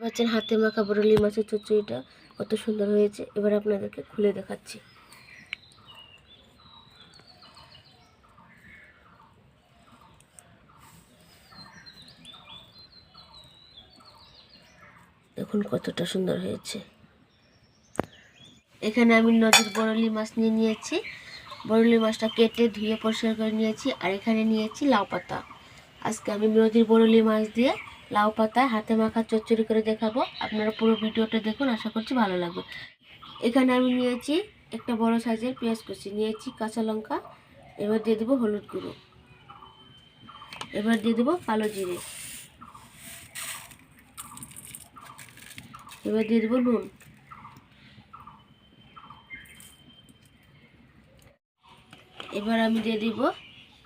পাচ্ছেন হাতে মাখা বরলি মাছের চচ্চড়িটা, কত সুন্দর হয়েছে। এবার আপনাদেরকে খুলে দেখাচ্ছি। দেখুন কতটা সুন্দর হয়েছে। এখানে আমি নদীর বরলি মাছ নিয়ে নিয়েছি। বরলি মাছটা কেটে ধুয়ে পরিষ্কার করে নিয়েছি, আর এখানে নিয়েছি লাউ পাতা। আজকে আমি নদীর বরলি মাছ দিয়ে লাউ পাতায় হাতে মাখা চচ্চড়ি করে দেখাবো। আপনারা পুরো ভিডিওটা দেখুন, আশা করছি ভালো লাগবে। এখানে আমি নিয়েছি একটা বড় সাইজের পেঁয়াজ কুচি, নিয়েছি কাঁচা লঙ্কা, এবার দিয়ে দেবো হলুদ গুঁড়ো। এবার দিয়ে দেবো কালো জিরে। এবার দিয়ে দেবো নুন। এবার আমি দিয়ে দিব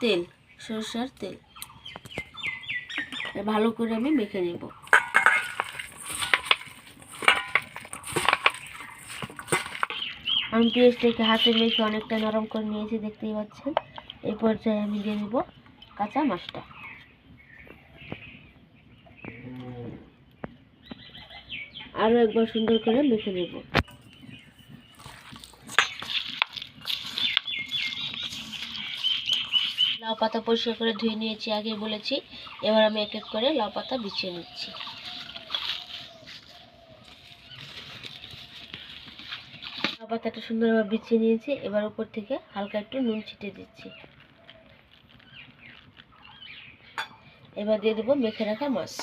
তেল, সরষার তেল। ভালো করে আমি মেখে নেব। আমি পেঁয়াজটাকে হাতে মেখে অনেকটা নরম করে নিয়েছি, দেখতেই পাচ্ছেন। এই পর্যায়ে আমি দিয়ে দেবো কাঁচা মাছটা। আরও একবার সুন্দর করে মেখে নেব লাউ পাতা পরিষ্কার করে ধুয়ে নিয়েছি আগে বলেছি। এবার আমি এক এক করে লাউ পাতা বিছিয়ে নিচ্ছি। লাউ পাতাটা সুন্দরভাবে বিছিয়ে নিয়েছি, এবার উপর থেকে হালকা একটু নুন ছিটিয়ে দিচ্ছি। এবার দিয়ে দেবো মেখে রাখা মাছ।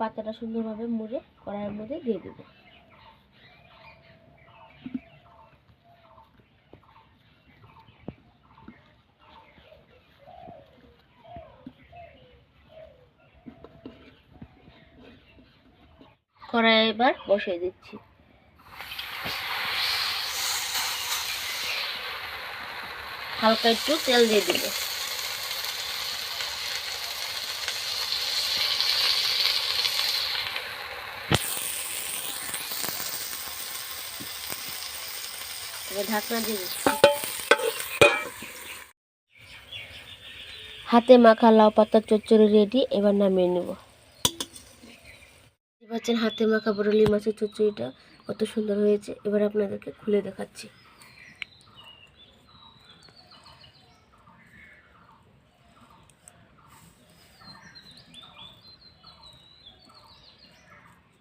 পাতাটা সুন্দরভাবে মুড়ে কড়াইয়ের মধ্যে দিয়ে দেবো। কড়াই এবার বসিয়ে দিচ্ছি। হালকা একটু তেল দিয়ে দিব। ঢাকনা দিয়ে দিচ্ছি। হাতে মাখা লাউ পাতার চচ্চড়ি রেডি এবার নামিয়ে নেব। পাচ্ছেন হাতে মাখা বরলি মাছের চচ্চড়িটা, কত সুন্দর হয়েছে। এবার আপনাদেরকে খুলে দেখাচ্ছি।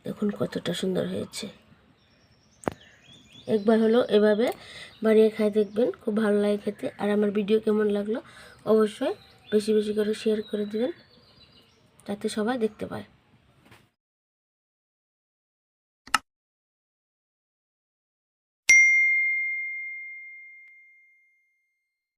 দেখুন কতটা সুন্দর হয়েছে। একবার হলো এভাবে বানিয়ে খাই, দেখবেন খুব ভালো লাগে খেতে। আর আমার ভিডিও কেমন লাগল অবশ্যই বেশি বেশি করে শেয়ার করে দেবেন, যাতে সবাই দেখতে পায়।